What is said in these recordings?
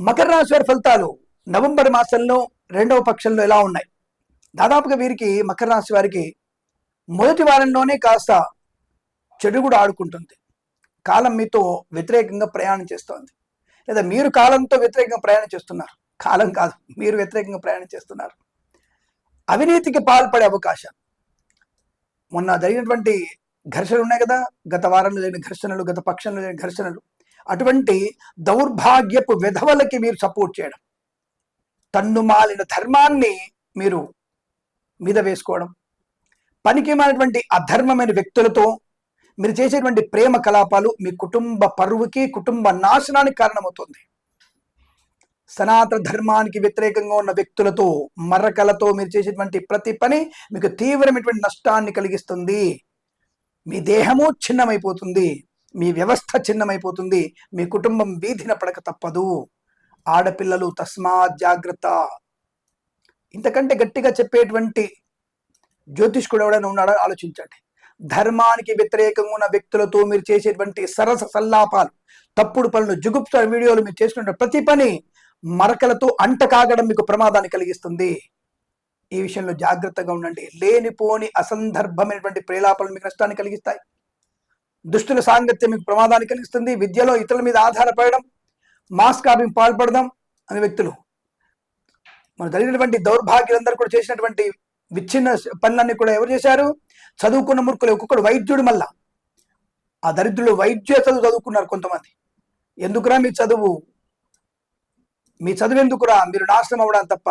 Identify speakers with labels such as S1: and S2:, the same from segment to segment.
S1: మకర రాశి వారి ఫలితాలు నవంబర్ మాసంలో రెండవ పక్షంలో ఎలా ఉన్నాయి? దాదాపుగా వీరికి మకర రాశి వారికి మొదటి వారంలోనే కాస్త చెడు కూడా ఆడుకుంటుంది. కాలం మీతో వ్యతిరేకంగా ప్రయాణం చేస్తోంది. లేదా మీరు కాలంతో వ్యతిరేకంగా ప్రయాణం చేస్తున్నారు. కాలం కాదు మీరు వ్యతిరేకంగా ప్రయాణం చేస్తున్నారు. అవినీతికి పాల్పడే అవకాశం. మొన్న జరిగినటువంటి ఘర్షణలు ఉన్నాయి కదా? గత వారంలో జరిగిన ఘర్షణలు గత పక్షంలో జరిగిన ఘర్షణలు. అటువంటి దౌర్భాగ్యపు విధవలకి మీరు సపోర్ట్ చేయడం. తన్ను మాలిన ధర్మాన్ని మీరు మీద వేసుకోవడం. పనికిమైనటువంటి అధర్మమైన వ్యక్తులతో మీరు చేసేటువంటి ప్రేమ కలాపాలు మీ కుటుంబ పరువుకి కుటుంబ నాశనానికి కారణమవుతుంది. సనాతన ధర్మానికి వ్యతిరేకంగా ఉన్న వ్యక్తులతో మర్రకలతో మీరు చేసేటువంటి ప్రతి పని మీకు తీవ్రమైనటువంటి నష్టాన్ని కలిగిస్తుంది. మీ దేహము చిన్నమైపోతుంది మీ వ్యవస్థ చిన్నమైపోతుంది మీ కుటుంబం వీధిన పడక తప్పదు. ఆడపిల్లలు తస్మాత్ జాగ్రత్త. ఇంతకంటే గట్టిగా చెప్పేటువంటి జ్యోతిష్కుడు ఎవడైనా ఉన్నాడో? ఆలోచించండి. ధర్మానికి వ్యతిరేకంగా ఉన్న వ్యక్తులతో మీరు చేసేటువంటి సరస సల్లాపాలు తప్పుడు పనులు జుగుప్త వీడియోలు మీరు చేసుకున్న ప్రతి పని మరకలతో అంట కాగడం మీకు ప్రమాదాన్ని కలిగిస్తుంది. ఈ విషయంలో జాగ్రత్తగా ఉండండి. లేనిపోని అసందర్భమైనటువంటి ప్రేలాపాలు మీకు నష్టాన్ని కలిగిస్తాయి. దుష్టుల సాంగత్యం మీకు ప్రమాదాన్ని కలిగిస్తుంది. విద్యలో ఇతరుల మీద ఆధారపడడం మాస్ కాపింగ్ పాల్పడడం అనే వ్యక్తులు. మన జరిగినటువంటి దౌర్భాగ్యులందరూ కూడా చేసినటువంటి విచ్ఛిన్న పనులన్నీ కూడా ఎవరు చేశారు? చదువుకున్న మురుకులు ఒక్కొక్కడు వైద్యుడు మళ్ళా. ఆ దరిద్రులు వైద్య చదువు చదువుకున్నారు కొంతమంది. ఎందుకురా మీ చదువు? మీ చదువు ఎందుకురా? మీరు నాశనం అవ్వడం తప్ప.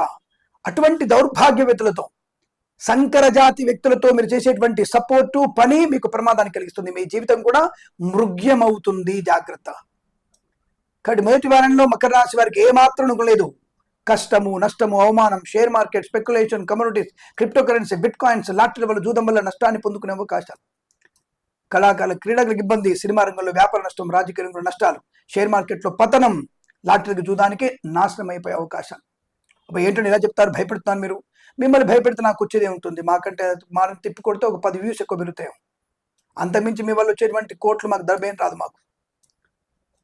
S1: అటువంటి దౌర్భాగ్య సంకరజాతి సంకర జాతి వ్యక్తులతో మీరు చేసేటువంటి సపోర్టు పని మీకు ప్రమాదాన్ని కలిగిస్తుంది. మీ జీవితం కూడా మృగ్యమవుతుంది. జాగ్రత్త. కాబట్టి మొదటి వారంలో మకర రాశి వారికి ఏమాత్రం లేదు. కష్టము నష్టము అవమానం share market speculation communities cryptocurrency bitcoins lottery వల్ల జూదం వల్ల నష్టాన్ని పొందుకునే అవకాశాలు. కళాకారులు క్రీడలకు ఇబ్బంది సినిమా రంగంలో వ్యాపార నష్టం రాజకీయ రంగంలో నష్టాలు షేర్ మార్కెట్లో పతనం లాటరీకి జూదానికి నాశనం అయిపోయే అవకాశాలు. ఏంటంటే ఇలా చెప్తారు? భయపెడుతున్నాను మీరు. మిమ్మల్ని భయపెడితే నాకు వచ్చేది ఉంటుంది మాకంటే మనం తిప్పి కొడితే ఒక పది వ్యూస్ ఎక్కువ పెరుగుతాయి. అంతకుమించి మీ వల్ల వచ్చేటువంటి కోట్లు మాకు దర్భేం రాదు మాకు.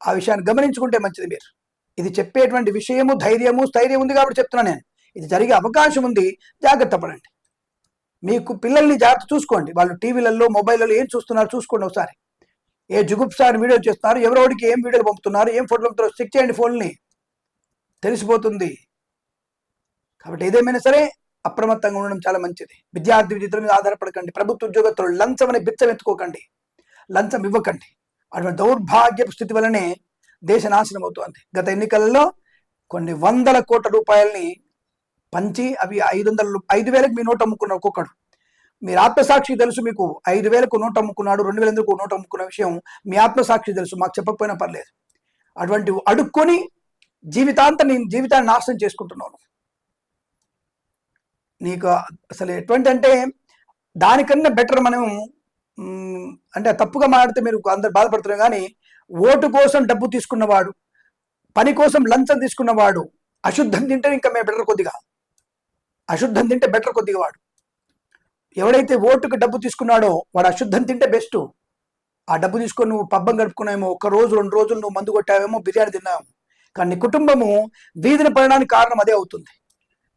S1: ఆ విషయాన్ని గమనించుకుంటే మంచిది మీరు. ఇది చెప్పేటువంటి విషయము ధైర్యము స్థైర్యం ఉంది కాబట్టి చెప్తున్నా నేను. ఇది జరిగే అవకాశం ఉంది. జాగ్రత్త పడండి. మీకు పిల్లల్ని జాగ్రత్త చూసుకోండి. వాళ్ళు టీవీలలో మొబైల్లో ఏం చూస్తున్నారు చూసుకోండి ఒకసారి. ఏ జుగుప్సారి వీడియో చేస్తున్నారు? ఎవరోడికి ఏం వీడియోలు పంపుతున్నారు? ఏం ఫోటోలు పంపుతున్నారు? చెక్ చేయండి ఫోన్ని. తెలిసిపోతుంది. కాబట్టి ఏదేమైనా సరే అప్రమత్తంగా ఉండడం చాలా మంచిది. విద్యార్థి విద్యుల మీద ఆధారపడకండి. ప్రభుత్వ ఉద్యోగస్తులు లంచం అనే బిచ్చం ఎత్తుకోకండి లంచం ఇవ్వకండి. అటువంటి దౌర్భాగ్యపు స్థితి వల్లనే దేశ నాశనం అవుతోంది. గత ఎన్నికలలో కొన్ని వందల కోట్ల రూపాయలని పంచి అవి ఐదు వందల ఐదు వేలకు మీ నోటు అమ్ముకున్న ఒక్కొక్కడు. మీరు ఆత్మసాక్షి తెలుసు మీకు. ఐదు వేలకు నోటు అమ్ముకున్నాడు రెండు వేల ఎందుకు నోటు అమ్ముకున్న విషయం మీ ఆత్మసాక్షి తెలుసు. మాకు చెప్పకపోయినా పర్లేదు. అటువంటి అడుక్కొని జీవితాంతం నేను జీవితాన్ని నాశనం చేసుకుంటున్నాను. నీకు అసలు ఎటువంటి అంటే దానికన్నా బెటర్ మనం అంటే తప్పుగా మాట్లాడితే మీరు అందరు బాధపడుతున్నారు కానీ ఓటు కోసం డబ్బు తీసుకున్నవాడు పని కోసం లంచం తీసుకున్నవాడు అశుద్ధం తింటే ఇంకా మేము బెటర్ కొద్దిగా. అశుద్ధం తింటే బెటర్ కొద్దిగా వాడు. ఎవడైతే ఓటుకు డబ్బు తీసుకున్నాడో వాడు అశుద్ధం తింటే బెస్ట్ ఆ డబ్బు తీసుకొని నువ్వు పబ్బం గడుపుకున్నావేమో ఒక రోజు రెండు రోజులు నువ్వు మందు కొట్టావేమో బిర్యానీ తిన్నావేమో. కానీ నీ కుటుంబము వీధిన పడడానికి కారణం అదే అవుతుంది.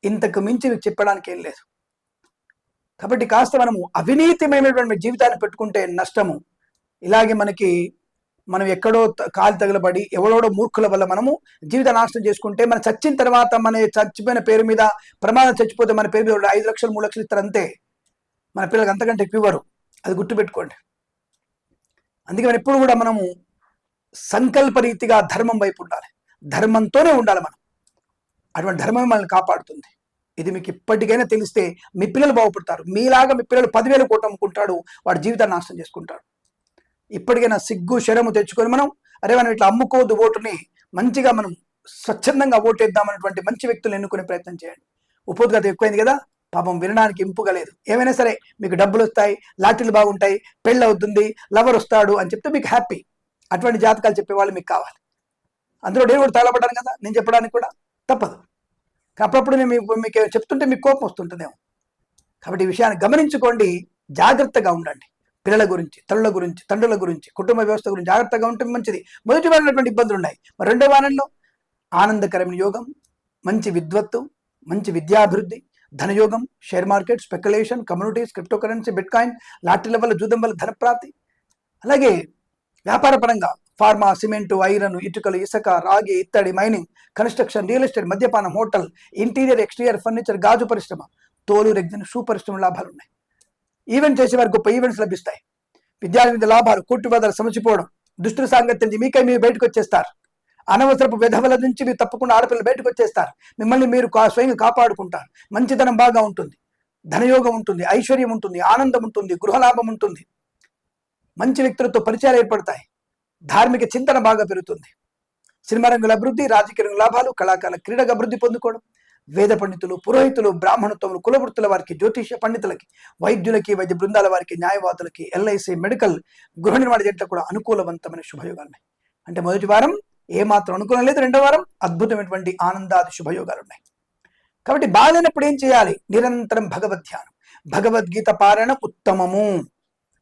S1: ఇంతకు మించి మీకు చెప్పడానికి ఏం లేదు. కాబట్టి కాస్త మనము అవినీతిమైనటువంటి జీవితాన్ని పెట్టుకుంటే నష్టము. ఇలాగే మనకి మనం ఎక్కడో త- కాలు తగలబడి ఎవడోడో మూర్ఖుల వల్ల మనము జీవిత నాశనం చేసుకుంటే మనం చచ్చిన తర్వాత మన చచ్చిపోయిన పేరు మీద ప్రమాదం చచ్చిపోతే మన పేరు మీద ఐదు లక్షలు మూడు లక్షలు ఇస్తారు అంతే మన పిల్లలకు అంతకంటే ఎక్కువ ఇవ్వరు. అది గుర్తుపెట్టుకోండి. అందుకే మనం ఎప్పుడు కూడా మనము సంకల్ప రీతిగా ధర్మం వైపు ఉండాలి. ధర్మంతోనే ఉండాలి మనం. అటువంటి ధర్మం మనల్ని కాపాడుతుంది. ఇది మీకు ఇప్పటికైనా తెలిస్తే మీ పిల్లలు బాగుపడతారు. మీలాగా మీ పిల్లలు పదివేలు కోట అమ్ముకుంటాడు వాడి జీవితాన్ని నాశనం చేసుకుంటాడు. ఇప్పటికైనా సిగ్గు శరము తెచ్చుకొని మనం అరే మనం ఇట్లా అమ్ముకోవద్దు ఓటుని మంచిగా మనం స్వచ్ఛందంగా ఓటేద్దామన్నటువంటి మంచి వ్యక్తులు ఎన్నుకునే ప్రయత్నం చేయండి. ఉపోద్గత ఎక్కువైంది కదా పాపం వినడానికి ఇంపుగా లేదు. ఏమైనా సరే మీకు డబ్బులు వస్తాయి లాటరీలు బాగుంటాయి పెళ్ళి అవుతుంది లవర్ వస్తాడు అని చెప్తే మీకు హ్యాపీ. అటువంటి జాతకాలు చెప్పేవాళ్ళు మీకు కావాలి. అందులో నేను కూడా తగలబడ్డాను కదా నేను చెప్పడానికి కూడా. తప్పదు. అప్పుడప్పుడు నేను మీకు మీకు చెప్తుంటే మీకు కోపం వస్తుంటుందేమో. కాబట్టి ఈ విషయాన్ని గమనించుకోండి జాగ్రత్తగా ఉండండి. పిల్లల గురించి తల్లుల గురించి తండ్రుల గురించి కుటుంబ వ్యవస్థ గురించి జాగ్రత్తగా ఉంటే మంచిది. మొదటి వారినటువంటి ఇబ్బందులు ఉన్నాయి. మరి రెండో వారంలో ఆనందకరమైన యోగం మంచి విద్వత్తు మంచి విద్యాభివృద్ధి ధనయోగం share market speculation communities cryptocurrency bitcoin లాటరీల వల్ల జూదం వల్ల ధనప్రాప్తి. అలాగే వ్యాపార పరంగా ఫార్మా సిమెంటు ఐరన్ ఇటుకలు ఇసుక రాగి ఇత్తడి మైనింగ్ కన్స్ట్రక్షన్ రియల్ ఎస్టేట్ మద్యపానం హోటల్ ఇంటీరియర్ ఎక్స్టీరియర్ ఫర్నిచర్ గాజు పరిశ్రమ తోలు రెగ్జిన్ షూ పరిశ్రమ లాభాలు ఉన్నాయి. ఈవెంట్ చేసే వారికి గొప్ప ఈవెంట్స్ లభిస్తాయి. విద్యార్థి లాభాలు కోర్టు వదలు సమచిపోవడం దుష్టుల సాంగత్యం నుంచి మీకై మీరు బయటకు వచ్చేస్తారు. అనవసరపు విధవల నుంచి మీరు తప్పకుండా ఆడపిల్లలు బయటకు వచ్చేస్తారు. మిమ్మల్ని మీరు కా- స్వయంగా కాపాడుకుంటారు. మంచితనం బాగా ఉంటుంది. ధనయోగం ఉంటుంది ఐశ్వర్యం ఉంటుంది ఆనందం ఉంటుంది గృహలాభం ఉంటుంది. మంచి వ్యక్తులతో పరిచయాలు ఏర్పడతాయి. ధార్మిక చింతన బాగా పెరుగుతుంది. సినిమా రంగుల అభివృద్ధి రాజకీయ రంగుల లాభాలు కళాకారుల క్రీడగా అభివృద్ధి పొందుకోవడం వేద పండితులు పురోహితులు బ్రాహ్మణత్వములు కులవృత్తుల వారికి జ్యోతిష పండితులకి వైద్యులకి వైద్య బృందాల వారికి న్యాయవాదులకి ఎల్ఐసి మెడికల్ గృహ నిర్మాణ జట్లకు కూడా అనుకూలవంతమైన శుభయోగాలు ఉన్నాయి అంటే మొదటి వారం ఏమాత్రం అనుకూలం లేదు రెండో వారం అద్భుతమైనటువంటి ఆనందాది శుభయోగాలు ఉన్నాయి కాబట్టి బాగాలేనప్పుడు ఏం చేయాలి? నిరంతరం భగవద్ ధ్యానం. భగవద్గీత పారాయణ ఉత్తమము.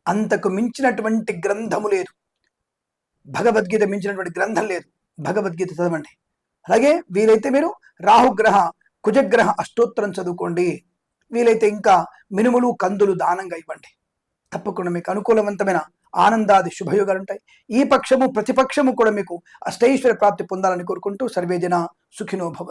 S1: అంతకు మించినటువంటి గ్రంథము లేదు. భగవద్గీత మించినటువంటి గ్రంథం లేదు. భగవద్గీత చదవండి. అలాగే వీలైతే మీరు రాహుగ్రహ కుజగ్రహ అష్టోత్తరం చదువుకోండి. వీలైతే ఇంకా మినుములు కందులు దానంగా ఇవ్వండి. తప్పకుండా మీకు అనుకూలవంతమైన ఆనందాది శుభయోగాలు ఉంటాయి. ఈ పక్షము ప్రతిపక్షము కూడా మీకు అష్టైశ్వర్య ప్రాప్తి పొందాలని కోరుకుంటూ సర్వేజన సుఖినో భవంతు.